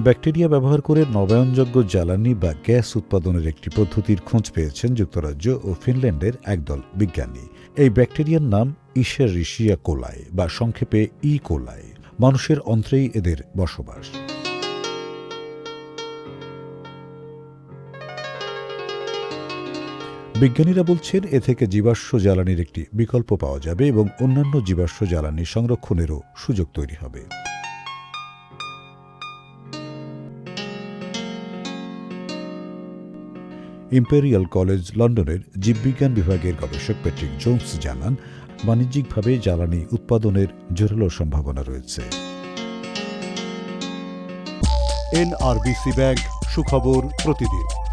Bacteria ব্যবহার করে নবায়নযোগ্য জ্বালানি বা গ্যাস উৎপাদনের একটি পদ্ধতির খোঁজ পেয়েছেন যুক্তরাজ্য ও ফিনল্যান্ডের একদল বিজ্ঞানী। এই ব্যাকটেরিয়ার নাম ইশেরিশিয়া কোলাই বা সংক্ষেপে ই কোলাই। মানুষের অন্ত্রেই এদের বসবাস। বিজ্ঞানীরা বলছেন, এ থেকে জীবাশ্ম জ্বালানির একটি বিকল্প পাওয়া যাবে এবং অন্যান্য জীবাশ্ম জ্বালানি সংরক্ষণেরও সুযোগ তৈরি হবে। ইম্পেরিয়াল কলেজ লন্ডনের জীববিজ্ঞান বিভাগের গবেষক প্যাট্রিক জোন্স জানান, বাণিজ্যিকভাবে জ্বালানি উৎপাদনের জোরালো সম্ভাবনা রয়েছে। এনআরবিসি ব্যাংক সুখবর প্রতিদিন।